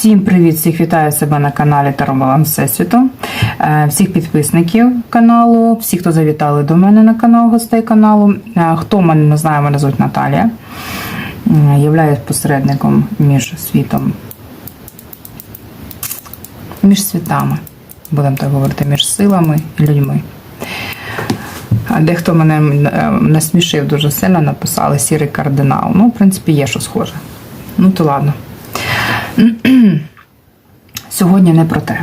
Всім привіт! Всіх вітаю себе на каналі Таромалан Всесвіту, Е, всіх підписників каналу, всі, хто завітали до мене на канал, гостей каналу. Е, Хто мене не знає, мене звуть Наталія. Е, Являюсь посередником між світом, між світами, будемо так говорити, між силами і людьми. Дехто мене насмішив дуже сильно, написали сірий кардинал. Ну, в принципі, є що схоже. Ну, то ладно. Сьогодні не про те.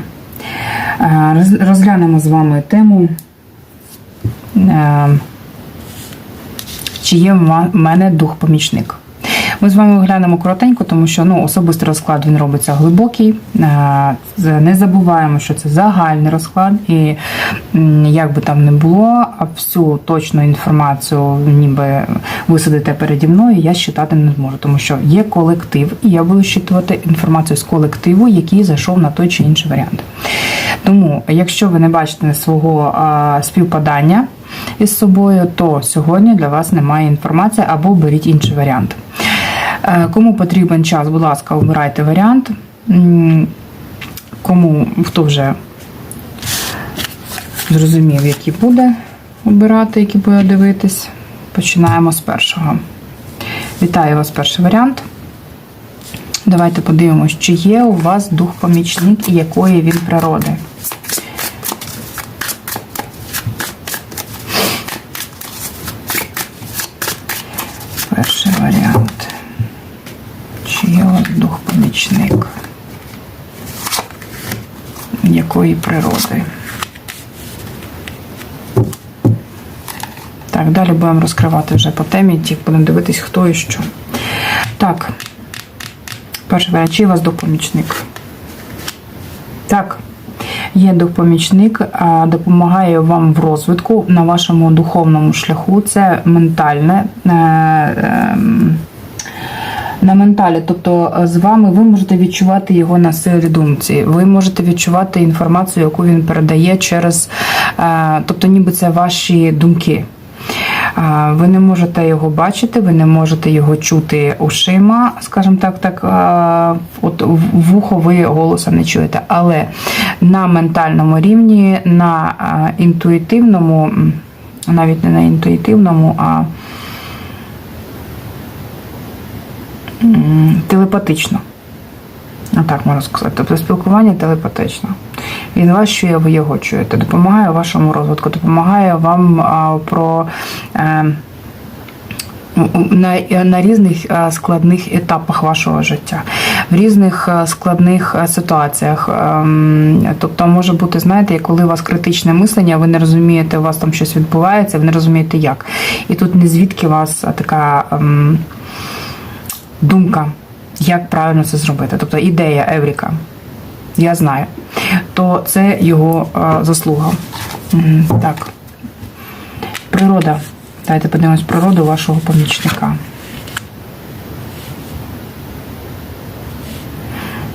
Е, Розглянемо з вами тему, е, чи є в мене дух-помічник. Ми з вами оглянемо коротенько, тому що ну, особистий розклад він робиться глибокий. Е, Не забуваємо, що це загальний розклад, і як би там не було, а всю точну інформацію, ніби ви переді мною, я щитати не зможу, тому що є колектив, і я буду щитувати інформацію з колективу, який зайшов на той чи інший варіант. Тому, якщо ви не бачите свого а, співпадання із собою, то сьогодні для вас немає інформації або беріть інший варіант. Е, Кому потрібен час, будь ласка, обирайте варіант. Кому хто вже зрозумів, який буде обирати, який буде дивитись, починаємо з першого. Вітаю вас, перший варіант. Давайте подивимось, чи є у вас дух-помічник і якої він природи. Перший варіант. Чи є у вас дух-помічник? Якої природи? Так, далі будемо розкривати вже по темі, ті будемо дивитись, хто і що. Так, перший варіант, чи у вас дух-помічник? Так, є дух-помічник, а, допомагає вам в розвитку на вашому духовному шляху. Це ментальне. е, ем, на менталі, тобто е, з вами ви можете відчувати його на силі думці. Ви можете відчувати інформацію, яку він передає через, е, тобто, ніби це ваші думки. Ви не можете його бачити, ви не можете його чути ушима, скажімо так, так от вухо ви голоса не чуєте. Але на ментальному рівні, на інтуїтивному, навіть не на інтуїтивному, а телепатично. Так можна сказати. Тобто спілкування телепатично. Він вас чує, ви його чуєте. Допомагає вашому розвитку, допомагає вам а, про. Е, на, на різних е, складних етапах вашого життя, в різних е, складних е, ситуаціях. Ем, Тобто може бути, знаєте, коли у вас критичне мислення, ви не розумієте, у вас там щось відбувається, ви не розумієте як. І тут не звідки у вас е, така ем, думка, як правильно це зробити. Тобто ідея Евріка, я знаю, то це його е, заслуга. Так. Природа. Давайте подивимось природу вашого помічника.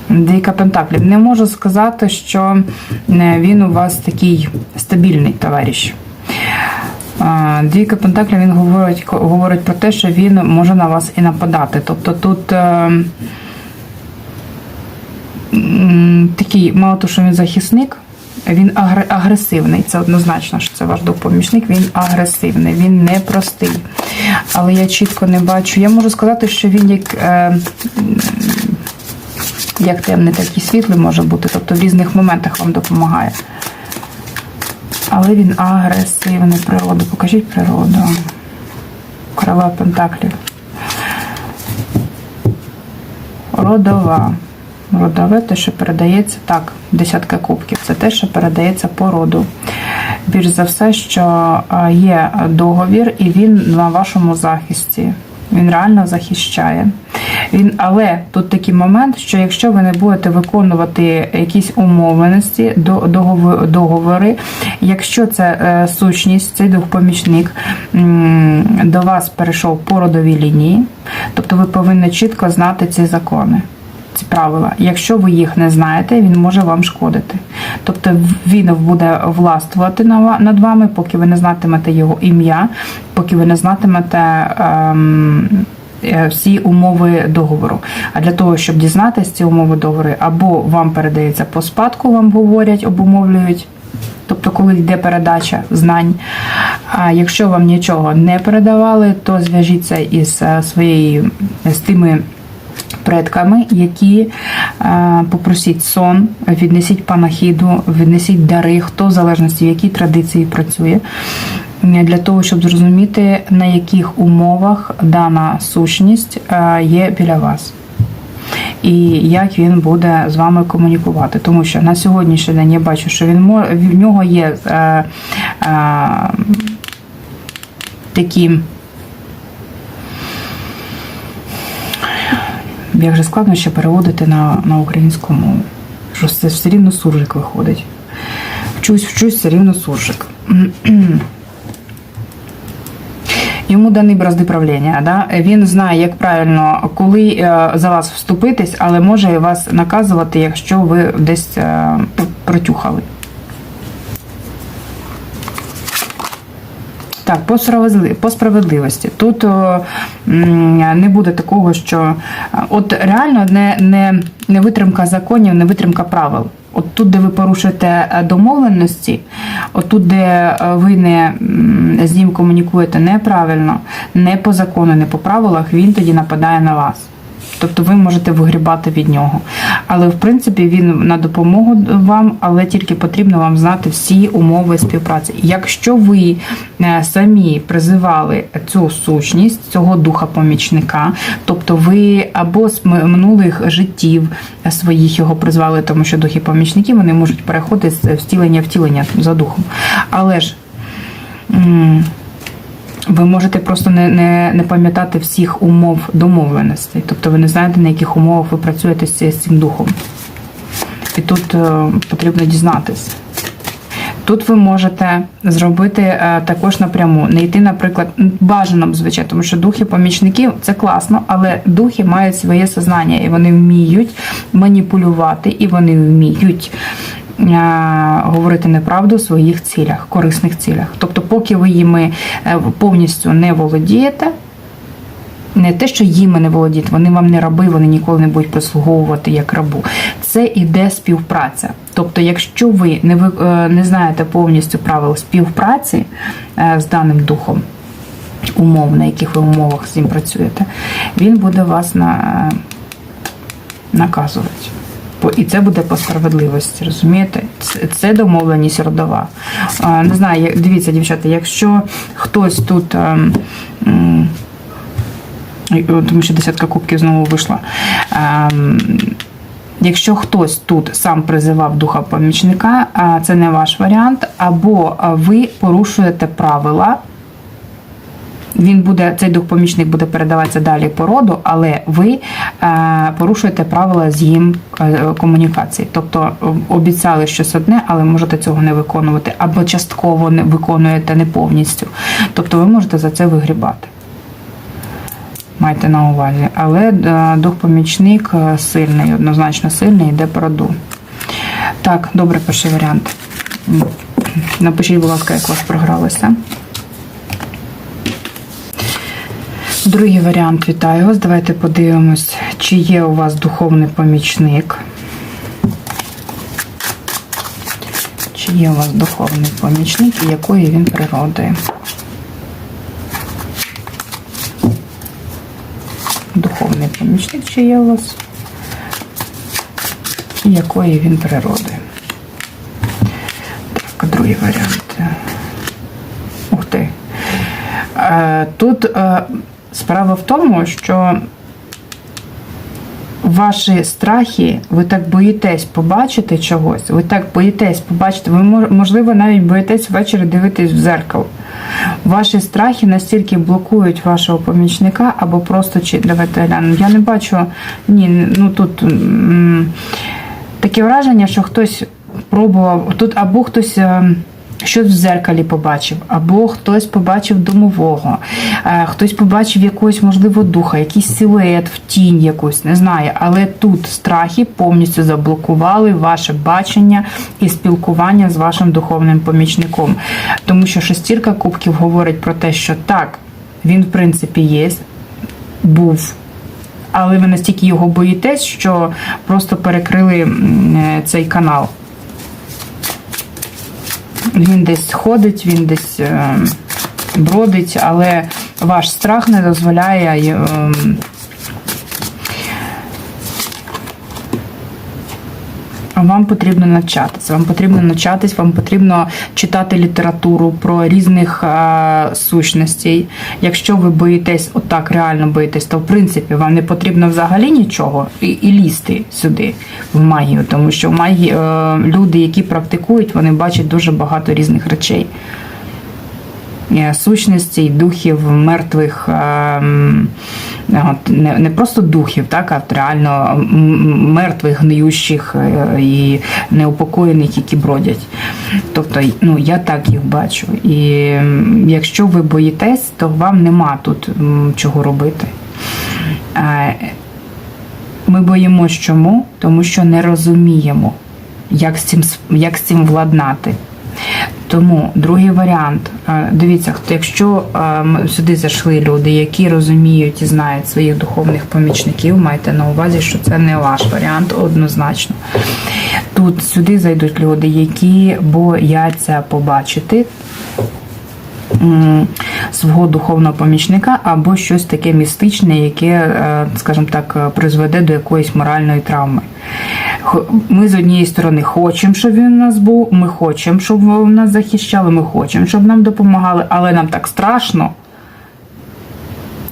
Двійка Пентаклів. Не можу сказати, що е, він у вас такий стабільний товариш. Двійка Пентаклів він говорить, говорить про те, що він може на вас і нападати. Тобто тут е, такий, мало того, що він захисник, він агресивний. Це однозначно, що це ваш допомічник. Він агресивний, він непростий. Але я чітко не бачу. Я можу сказати, що він як. Е, як темний, так і світлий може бути, тобто в різних моментах вам допомагає. Але він агресивний природу. Покажіть природу. Королева Пентаклів. Родова. Родове те, що передається так, десятка кубків. Це те, що передається по роду. Більш за все, що є договір, і він на вашому захисті. Він реально захищає. Він, але тут такий момент, що якщо ви не будете виконувати якісь умовленості, до- договори, якщо це е, сущність, цей дух-помічник до вас перейшов по родовій лінії, тобто ви повинні чітко знати ці закони. Ці правила. Якщо ви їх не знаєте, він може вам шкодити. Тобто він буде властвувати над вами, поки ви не знатимете його ім'я, поки ви не знатимете ем, е, всі умови договору. А для того, щоб дізнатися ці умови договору, або вам передається по спадку, вам говорять, обумовлюють. Тобто, коли йде передача знань. А якщо вам нічого не передавали, то зв'яжіться із е, своєю з тими предками, які е, попросіть сон, віднесіть панахіду, віднесіть дари, хто в залежності в якій традиції працює. е, Для того, щоб зрозуміти, на яких умовах дана сущність е, є біля вас і як він буде з вами комунікувати. Тому що на сьогоднішній день я бачу, що він в нього є е, е, такі. Як же складно ще переводити на, на українську мову. Що це все рівно суржик виходить. Вчусь, вчусь, все рівно суржик. Йому дані бразди правління. Да? Він знає, як правильно, коли е, за вас вступитись, але може вас наказувати, якщо ви десь е, протюхали. Так, по справедли- по справедливості. Тут о, не буде такого, що от реально не, не, не витримка законів, не витримка правил. От тут, де ви порушуєте е, домовленості, от тут, де е, ви не з ним комунікуєте неправильно, не по закону, не по правилах, він тоді нападає на вас. Тобто ви можете вигрібати від нього. Але в принципі він на допомогу вам, але тільки потрібно вам знати всі умови співпраці. Якщо ви е, самі призивали цю сущність, цього духа помічника, тобто ви або з минулих життів своїх його призвали, тому що духи помічники вони можуть переходити з втілення втілення за духом. Але ж. Ви можете просто не, не, не пам'ятати всіх умов домовленостей. Тобто ви не знаєте, на яких умовах ви працюєте з цим- духом. І тут е, потрібно дізнатись. Тут ви можете зробити е, також напряму, не йти, наприклад, м, бажано звичайно, тому що духи помічників це класно, але духи мають своє сознання, і вони вміють маніпулювати, і вони вміють говорити неправду у своїх цілях, корисних цілях. Тобто, поки ви їми е, повністю не володієте, не те, що їми не володіти, вони вам не раби, вони ніколи не будуть прислуговувати як рабу. Це іде співпраця. Тобто, якщо ви не ви е, не знаєте повністю правил співпраці е, з даним духом, умов, на яких ви умовах з ним працюєте, він буде вас на, наказувати. По- І це буде по справедливості, розумієте? Це, домовленість родова. Не знаю, дивіться, дівчата, якщо хтось тут. ем, тому що десятка кубків знову вийшла. Ем, Якщо хтось тут сам призивав духа помічника, це не ваш варіант, або ви порушуєте правила. Він буде, цей дух помічник буде передаватися далі по роду, але ви е, порушуєте правила з їм е, комунікації. Тобто обіцяли щось одне, але можете цього не виконувати, або частково не виконуєте не повністю. Тобто ви можете за це вигрібати. Майте на увазі. Але е, дух-помічник сильний, однозначно сильний, йде по роду. Так, добре, перший варіант. Напишіть, будь ласка, як у вас програлося. Другий варіант вітаю вас. Давайте подивимось, чи є у вас духовний помічник. Чи є у вас духовний помічник і якої він природи? Духовний помічник, чи є у вас? І якої він природи? Так, другий варіант. Ух ти. Е, Тут е, справа в тому, що ваші страхи, ви так боїтесь побачити чогось, ви так боїтесь побачити, ви можливо навіть боїтесь ввечері дивитись в зеркало. Ваші страхи настільки блокують вашого помічника, або просто чи давайте глянемо. Я не бачу. Ні, ну тут м, таке враження, що хтось пробував тут, або хтось. е, Щось в зеркалі побачив, або хтось побачив домового, е, хтось побачив якогось, можливо, духа, якийсь силует в тінь якусь, не знаю. Але тут страхи повністю заблокували ваше бачення і спілкування з вашим духовним помічником. Тому що шестірка кубків говорить про те, що так, він в принципі є, був. Але ви настільки його боїтесь, що просто перекрили е, цей канал. Він десь ходить, він десь е, бродить, але ваш страх не дозволяє. Вам потрібно навчатися. Вам потрібно навчатись, вам потрібно читати літературу про різних е, сущностей. Якщо ви боїтесь, отак реально боїтесь, то в принципі вам не потрібно взагалі нічого і, і лізти сюди в магію, тому що в магії е, люди, які практикують, вони бачать дуже багато різних речей. Е, Сущностей, духів, мертвих, е, не, просто духів, так, а реально мертвих, гниющих е, і неупокоєних, які бродять. Тобто, ну, я так їх бачу. І якщо ви боїтесь, то вам нема тут чого робити. Ми боїмось чому? Тому що не розуміємо, як з цим, як з цим владнати. Тому другий варіант. е, Дивіться, якщо е, сюди зайшли люди, які розуміють і знають своїх духовних помічників, майте на увазі, що це не ваш варіант однозначно. Тут сюди зайдуть люди, які бояться побачити свого духовного помічника або щось таке містичне, яке, е, скажімо так, е, призведе до якоїсь моральної травми. Ми з однієї сторони хочемо, щоб він у нас був, ми хочемо, щоб нас захищали, ми хочемо, щоб нам допомагали, але нам так страшно.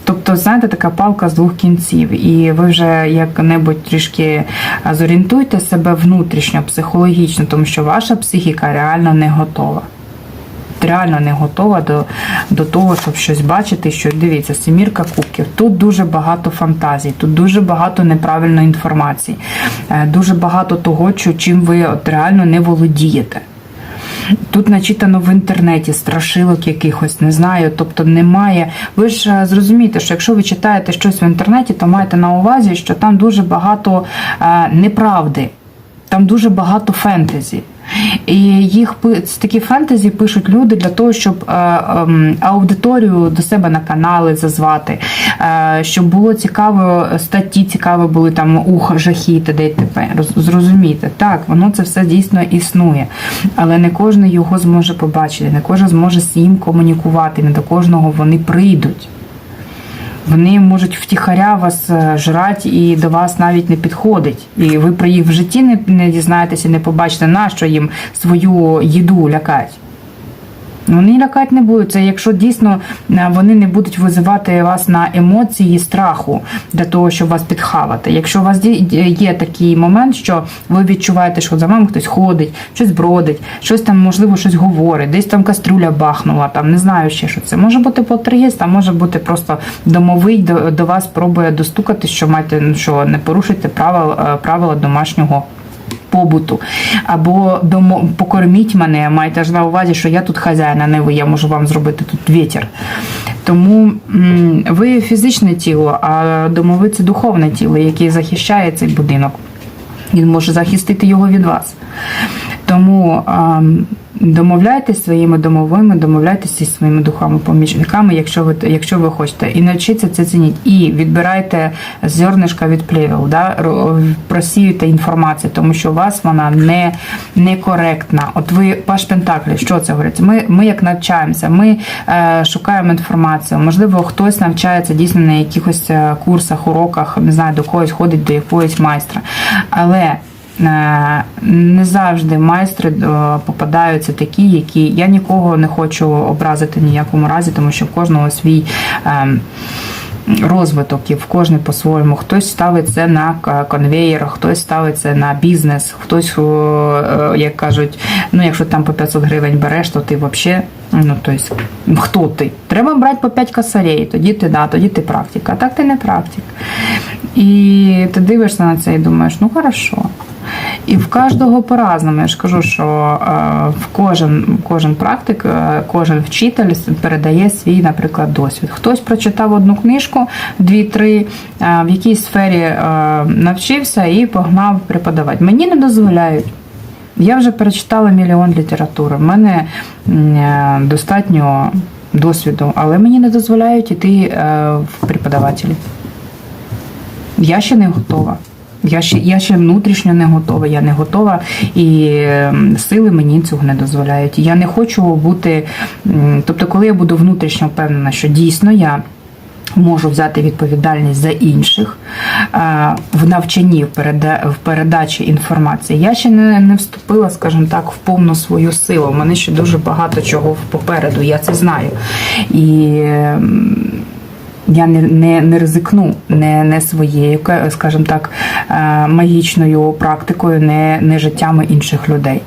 Тобто, знаєте, така палка з двох кінців, і ви вже як-небудь трішки зорієнтуйте себе внутрішньо, психологічно, тому що ваша психіка реально не готова. Реально не готова до, до того, щоб щось бачити, що дивіться, семірка кубків. Тут дуже багато фантазій, тут дуже багато неправильної інформації, е, дуже багато того, чим ви от реально не володієте. Тут начитано в інтернеті страшилок якихось, не знаю. Тобто немає. Ви ж е, зрозумієте, що якщо ви читаєте щось в інтернеті, то маєте на увазі, що там дуже багато е, неправди, там дуже багато фентезі. І їх такі фентезі пишуть люди для того, щоб е, ем, аудиторію до себе на канали зазвати, е, щоб було цікаво, статті цікаві були там ух, і т.д. і т.п. Так, воно це все дійсно існує, але не кожен його зможе побачити, не кожен зможе з ним комунікувати, не до кожного вони прийдуть. Вони можуть втіхаря вас е, жрати і до вас навіть не підходить. І ви про їх в житті не, не дізнаєтеся, не побачите, на що їм свою їду лякать. Вони лякати не будуть. Це якщо дійсно е, вони не будуть визивати вас на емоції страху для того, щоб вас підхавати. Якщо у вас є такий момент, що ви відчуваєте, що за вами хтось ходить, щось бродить, щось там, можливо, щось говорить, десь там кастрюля бахнула, там не знаю ще що це. Може бути полтергейст, а може бути просто домовий до, до вас пробує достукати, що маєте ну, що не порушуйте правила, правила домашнього побуту. Або покорміть мене, маєте ж на увазі, що я тут хазяїна не ви, я можу вам зробити тут вітер. Тому ви фізичне тіло, а домови це духовне тіло, яке захищає цей будинок. Він може захистити його від вас. Тому домовляйтесь своїми домовими, домовляйтеся зі своїми духовими помічниками, якщо ви якщо ви хочете, і навчіться це цініть. І відбирайте зернишка від плевел, да? просіюйте інформацію, тому що у вас вона не некоректна. От ви паш Пентаклі, що це говорить? Ми, ми як навчаємося, ми е, шукаємо інформацію. Можливо, хтось навчається дійсно на якихось е, курсах, уроках, не знаю, до когось ходить до якогось майстра. Але не завжди майстри е, попадаються такі, які я нікого не хочу образити в якому разі, тому що в кожного свій. ем, Розвиток і в кожний по-своєму. Хтось ставить це на к- конвеєр, хтось ставить це на бізнес, хтось, е, як кажуть, ну якщо там по 500 гривень береш, то ти взагалі, ну тобто, хто ти? Треба брати по 5 косарей, тоді ти да, тоді ти практика. А так ти не практик. І ти дивишся на це і думаєш, ну хорошо. І в кожного по-разному. Я ж кажу, що е, в кожен, кожен практик, е, кожен вчитель передає свій, наприклад, досвід. Хтось прочитав одну книжку, дві-три, е, в якійсь сфері навчився і погнав преподавати. Мені не дозволяють. Я вже перечитала мільйон літератури. В мене достатньо досвіду, але мені не дозволяють іти в преподавателі. Я ще не готова. Я ще, я ще внутрішньо не готова, я не готова, і ем, сили мені цього не дозволяють. Я не хочу бути. Тобто, коли я буду внутрішньо впевнена, що дійсно я. Можу взяти відповідальність за інших в навчанні, в передачі інформації. Я ще не, не вступила, скажімо так, в повну свою силу. У мене ще дуже багато чого попереду, я це знаю. І ем, я не, не, не ризикну не, не своєю, скажімо так, е, магічною практикою, не, не життями інших людей.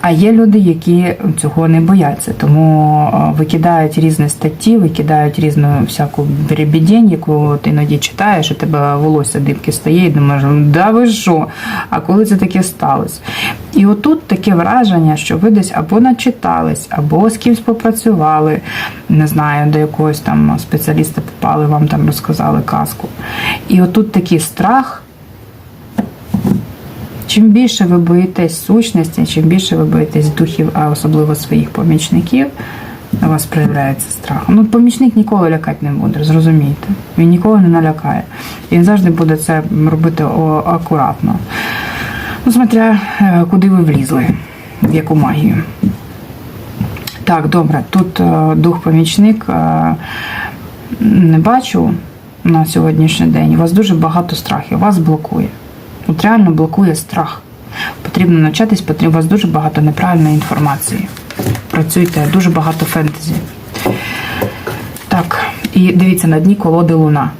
А є люди, які цього не бояться, тому е, викидають різні статті, викидають різну всяку беребідень, яку от іноді читаєш, і тебе волосся дибки стає, і думаєш, да ви що? А коли це таке сталося? І отут таке враження, що ви десь або начитались, або з кимось попрацювали, не знаю, до якогось там спеціаліста попали, вам там розказали казку. І отут такий страх. Чим більше ви боїтесь сущності, чим більше ви боїтесь духів, а особливо своїх помічників, у вас проявляється страх. Ну, помічник ніколи лякати не буде, зрозумійте. Він ніколи не налякає. Він завжди буде це робити акуратно. Ну, смотря е, куди ви влізли, в яку магію. Так, добре, тут е, дух-помічник е, не бачу на сьогоднішній день. У вас дуже багато страхів, вас блокує. От реально блокує страх. Потрібно навчатись, потрібно, у вас дуже багато неправильної інформації. Працюйте, дуже багато фентезі. Так, і дивіться на дні колоди Луна.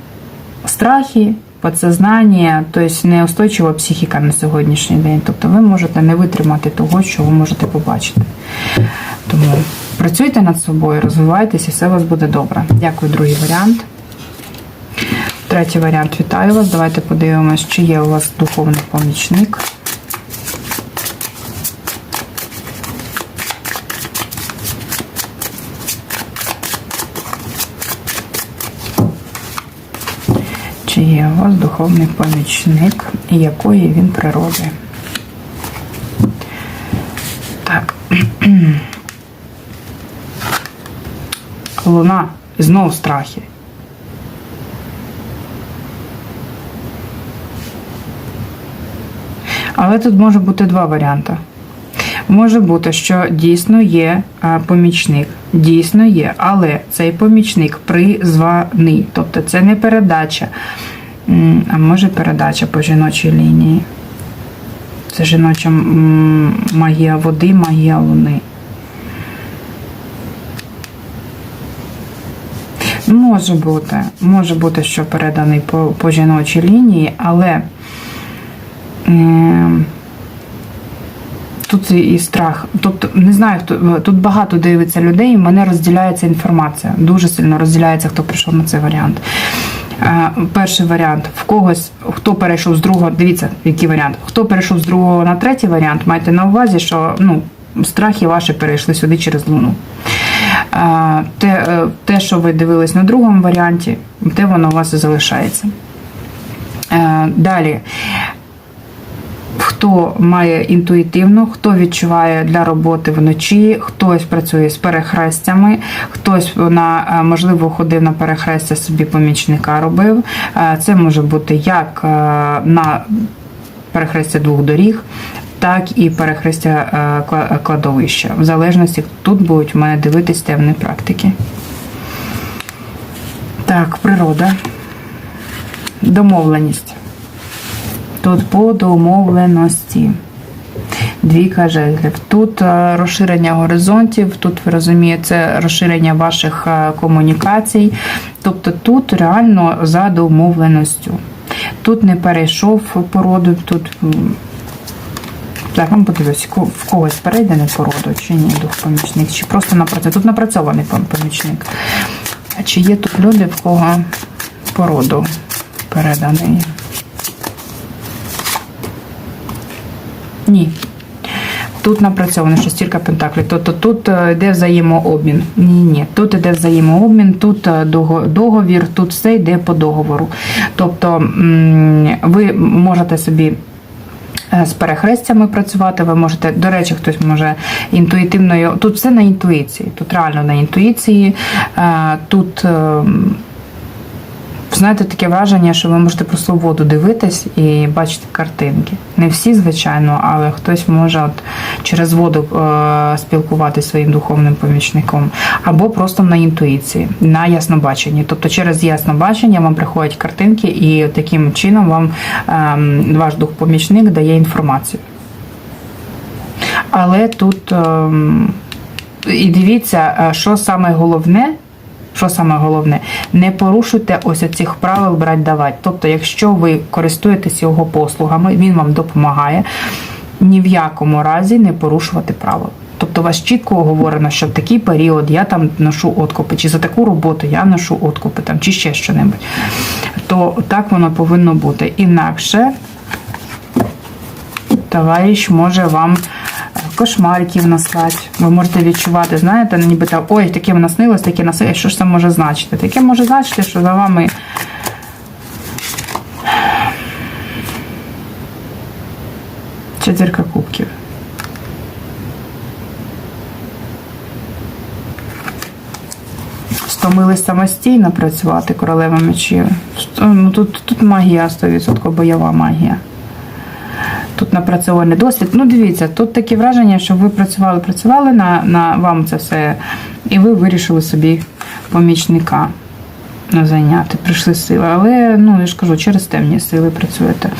Страхи, подсознання, тобто неустойчива психіка на сьогоднішній день. Тобто ви можете не витримати того, що ви можете побачити. Тому працюйте над собою, розвивайтеся, все у вас буде добре. Дякую, другий варіант. Третій варіант вітаю вас. Давайте подивимось, чи є у вас духовний помічник. Чи є у вас духовний помічник і якої він природи? Так. Луна. і Знову страхи. Але тут може бути два варіанти. Може бути, що дійсно є помічник, дійсно є, але цей помічник призваний, тобто це не передача, а може передача по жіночій лінії. Це жіноча магія води, магія луни. Може бути, може бути, що переданий по, по жіночій лінії, але е, тут і страх. Тобто, не знаю, хто тут багато дивиться людей, і в мене розділяється інформація. Дуже сильно розділяється, хто прийшов на цей варіант. Е, Перший варіант в когось, хто перейшов з другого, дивіться, який варіант. Хто перейшов з другого на третій варіант, майте на увазі, що ну, страхи ваші перейшли сюди через луну. Е, Те, е, те, що ви дивились на другому варіанті, те воно у вас і залишається. Е, Далі. Хто має інтуїтивно, хто відчуває для роботи вночі, хтось працює з перехрестями, хтось на можливо ходив на перехрестя собі помічника робив. Це може бути як на перехрестя двох доріг, так і перехрестя е, кладовища. В залежності тут будуть в мене дивитись темні практики. Так, природа. Домовленість. Тут по домовленості. Двійка жезлів. Тут е, розширення горизонтів, тут ви розумієте, це розширення ваших е, комунікацій. Тобто тут реально за домовленістю. Тут не перейшов породу, тут так, вам подивлюсь, в когось перейде породу, чи ні, дух помічник, чи просто напрацьований. Тут напрацьований помічник. А чи є тут люди, в кого породу переданий? Ні. Тут напрацьовано шестірка пентаклів. Тобто тут е, йде взаємообмін. Ні, ні. Тут йде взаємообмін, тут е, договір, тут все йде по договору. Тобто ви можете собі. Е, З перехрестями працювати, ви можете, до речі, хтось може інтуїтивною. Тут все на інтуїції, тут реально на інтуїції. Е, Тут ем, Знаєте, таке враження, що ви можете просто в воду дивитись і бачити картинки. Не всі, звичайно, але хтось може от через воду е, спілкуватися своїм духовним помічником, або просто на інтуїції, на яснобаченні. Тобто через яснобачення вам приходять картинки, і таким чином вам е, ваш дух-помічник дає інформацію. Але тут ем, і дивіться, е, що саме головне. Що саме головне, не порушуйте ось цих правил брать давати. Тобто, якщо ви користуєтесь його послугами, він вам допомагає, ні в якому разі не порушувати правил. Тобто у вас чітко оговорено, що в такий період я там ношу откупи, чи за таку роботу я ношу откупи, там, чи ще що-небудь. То так воно повинно бути. Інакше товариш може вам кошмариків наслати. Ви можете відчувати, знаєте, ніби так, ой, таке в наснилось, таке наснилось, що ж це може значити? Таке може значити, що за вами. Четвірка кубків. Стомились самостійно працювати королева мечів. Ну, тут, тут магія 100%, бойова магія. Тут напрацьований досвід. Ну, дивіться, тут таке враження, що ви працювали, працювали на, на вам це все, і ви вирішили собі помічника зайняти. Прийшли сили. Але, ну, я ж кажу, через темні сили працюєте.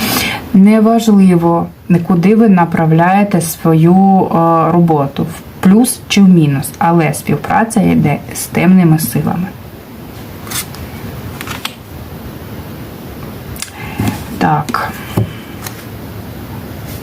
Неважливо, куди ви направляєте свою е, роботу, в плюс чи в мінус, але співпраця йде з темними силами. Так.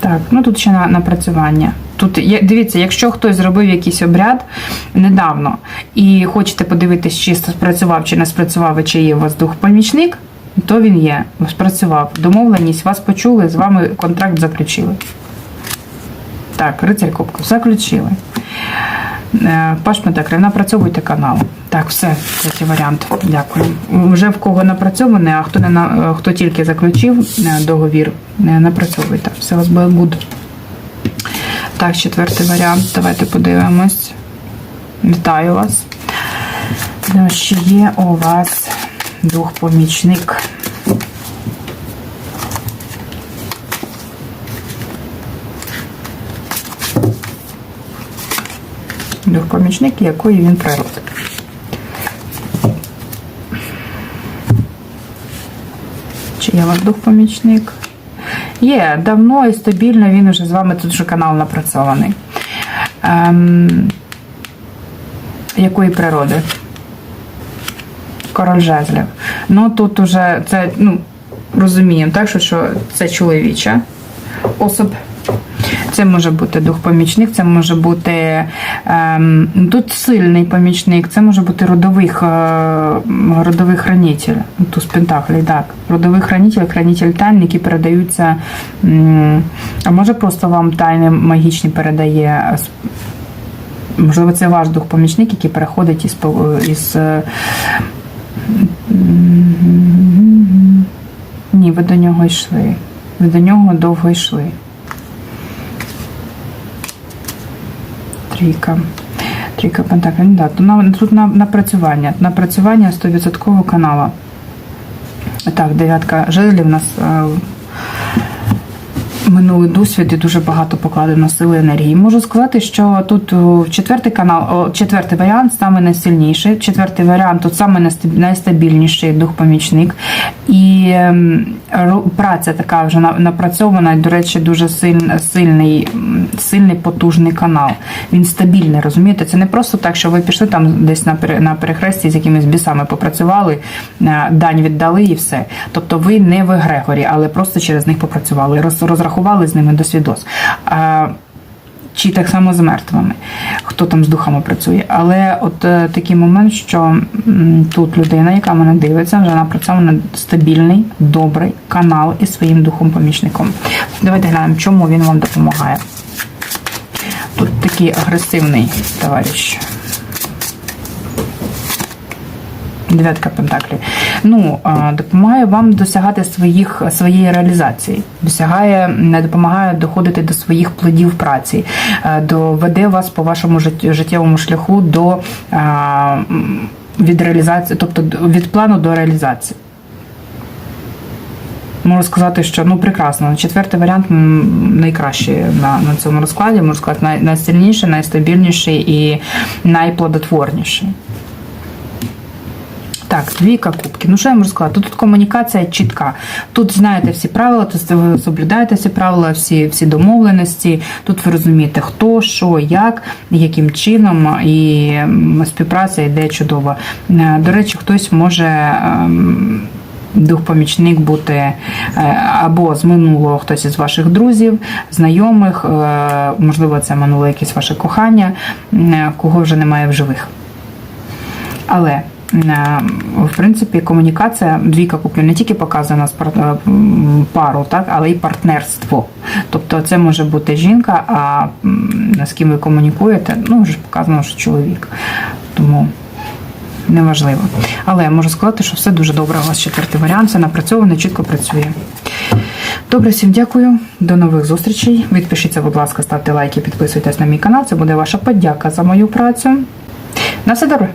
Так, ну тут ще на напрацювання. Тут є, дивіться, якщо хтось зробив якийсь обряд недавно і хочете подивитись, чи спрацював, чи не спрацював, і чи є у вас дух-помічник, то він є, спрацював. Домовленість, вас почули, з вами контракт заключили. Так, рицарь Кубку заключили. Е, Паш Пентаклів, напрацьовуйте канал. Так, все, третій варіант. Дякую. Вже в кого напрацьоване, а хто не е, хто тільки заключив е, договір, не напрацьовуйте. Все вас буде. Так, четвертий варіант. Давайте подивимось. Вітаю вас. Чи є у вас дух-помічник? Дух-помічник, якої він природи. Чи у вас дух-помічник? Є, давно і стабільно він уже з вами тут вже канал напрацьований. Ем, якої природи? Король жезлів. Ну тут уже це, ну, розуміємо, так, що, що це чоловіча особа. Це може бути дух-помічник, це може бути ем, тут сильний помічник, це може бути родовий, е, родовий хранитель. Туз Пентаклей, так. Родовий хранитель, хранитель тайн, які передаються. А може просто вам тайни магічні передає. Можливо, це ваш дух-помічник, який переходить із, із е, ні, ви до нього йшли. Ви до нього довго йшли. Трійка. Трійка пентаклів. Ну, да, то на, тут на, напрацювання. Напрацювання 100% канала. Так, дев'ятка жезлів у нас е, минулий досвід і дуже багато покладено сили енергії. Можу сказати, що тут четвертий канал, четвертий варіант саме найсильніший. Четвертий варіант тут саме найстаб- найстабільніший дух-помічник. І ем, праця така вже на- напрацьована, до речі, дуже сильний, сильний, потужний канал. Він стабільний, розумієте? Це не просто так, що ви пішли там десь на перехресті з якимись бісами попрацювали, е, дань віддали і все. Тобто ви не в егрегорі, але просто через них попрацювали, роз- розрахували з ними досвідос. А, чи так само з мертвими, хто там з духами працює. Але от е, такий момент, що м, тут людина, яка мене дивиться, вже напрацьована стабільний, добрий канал із своїм духом-помічником. Давайте глянемо, чому він вам допомагає. Тут такий агресивний товариш. Дев'ятка пентаклів. Ну, допомагає вам досягати своїх, своєї реалізації, досягає, допомагає доходити до своїх плодів праці, е, до, веде вас по вашому життєвому шляху до від реалізації, тобто від плану до реалізації. Можу сказати, що ну прекрасно. Четвертий варіант найкращий на, на цьому розкладі. Можу сказати, най, найсильніший, найстабільніший і найплодотворніший. Так, двійка кубків. Ну що я можу сказати? Тут комунікація чітка. Тут знаєте всі правила, тут ви соблюдаєте всі правила, всі, всі домовленості. Тут ви розумієте, хто, що, як, яким чином, і співпраця йде чудово. Е, До речі, хтось може. ем, Дух-помічник бути е, або з минулого хтось із ваших друзів, знайомих, е, можливо, це минуле якесь ваше кохання, кого вже немає в живих. Але в принципі комунікація двійка куплі не тільки показує нас пару, так, але й партнерство. Тобто це може бути жінка, а з ким ви комунікуєте, ну вже показано, що чоловік. Тому неважливо. Але я можу сказати, що все дуже добре. У вас четвертий варіант, все напрацьовано, чітко працює. Добре, всім дякую. До нових зустрічей. Відпишіться, будь ласка, ставте лайки, підписуйтесь на мій канал. Це буде ваша подяка за мою працю. На все добре.